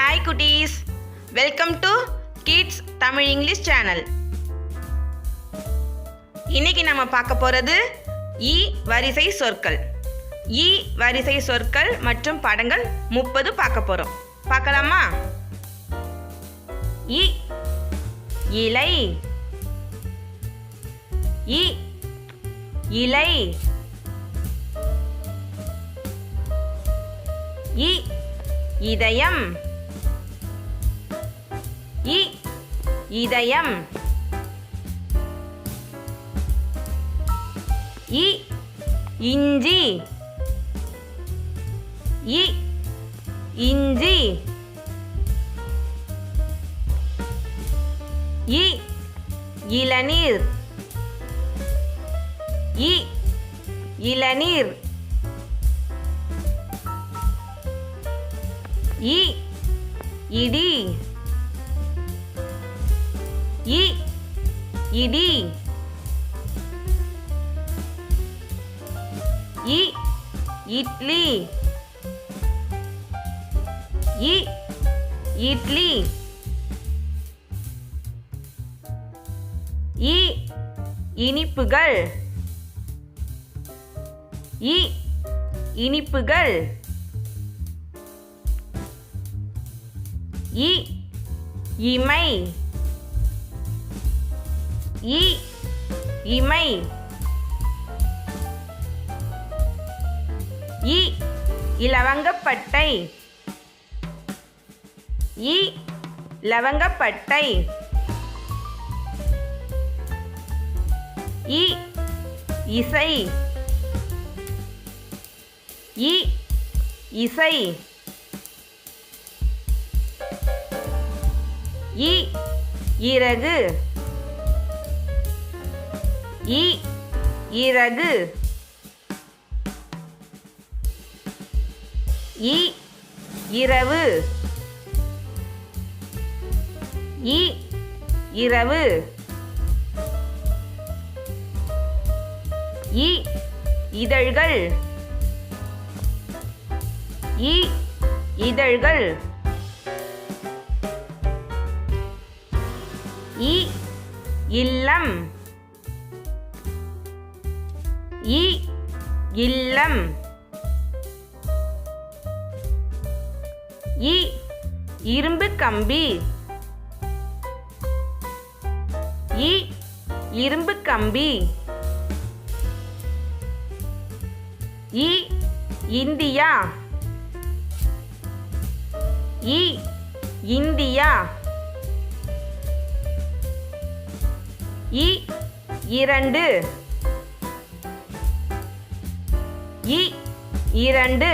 Hi குட்டீஸ் welcome to kids Tamil English channel இன்னைக்கு நம்ம பார்க்க போகிறது இ வரிசை சொற்கள். இ வரிசை சொற்கள் மற்றும் படங்கள் முப்பது பார்க்க போகிறோம் பார்க்கலாமா? இ இலை இ இலை இ இதயம். இதயம். இ இஞ்சி. இ இஞ்சி. இ இளநீர். இ இளநீர். இ இடி. இ இடி. இ இட்லி. இ இட்லி. இ இனிப்புகள். இ இனிப்புகள். இ இமை. இ இமை. இ இலவங்கப்பட்டை. இ லவங்கப்பட்டை இ இசை. இ இசை. இ இறகு. இ இறகு. இ இரவு. இ இரவு. இ இதழ்கள். இ இதழ்கள். இ இல்லம். இ இல்லம். இ இரும்பு கம்பி. இ இரும்பு கம்பி. இ இந்தியா. இ இந்தியா. இ இரண்டு. இ இரண்டு.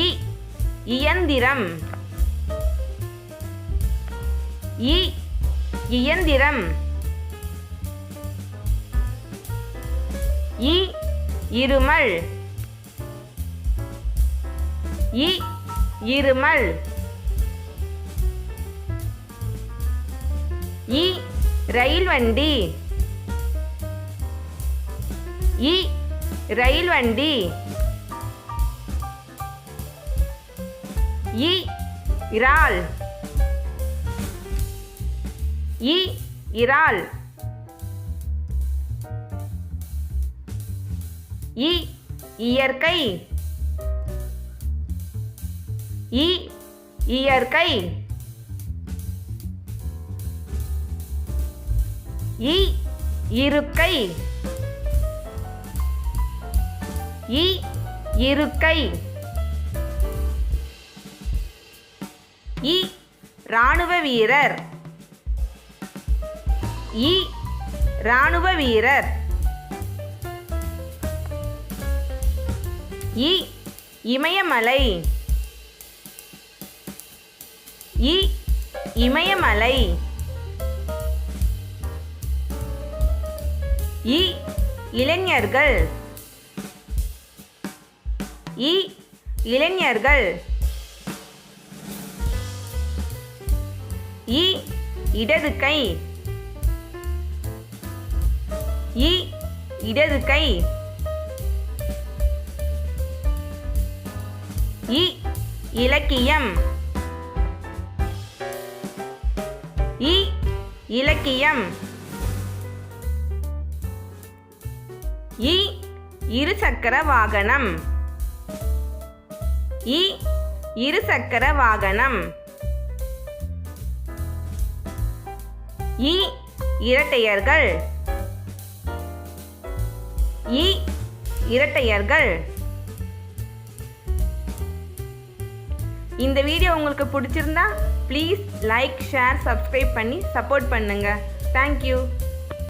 இ இயந்திரம். இ இயந்திரம். இ இருமல். இ இருமல். இ ரயில் வண்டி. இ ரயில் வண்டி இ இறால் இ இறால் இ இயற்கை இ இயற்கை இ இருக்கை இ இருக்கை. இ ராணுவ வீரர். இ ராணுவ வீரர். இ இமயமலை. இ இமயமலை. இ இளைஞர்கள். இ இளைஞர்கள். இ இடது கை. இ இடது கை. இ இலக்கியம். இ இலக்கியம். இ இருசக்கர வாகனம். இ இருசக்கர வாகனம். இ இரட்டையர்கள். இ இரட்டையர்கள். இந்த வீடியோ உங்களுக்கு பிடிச்சிருந்தா ப்ளீஸ் லைக் ஷேர் சப்ஸ்கிரைப் பண்ணி சப்போர்ட் பண்ணுங்கள் தேங்க்யூ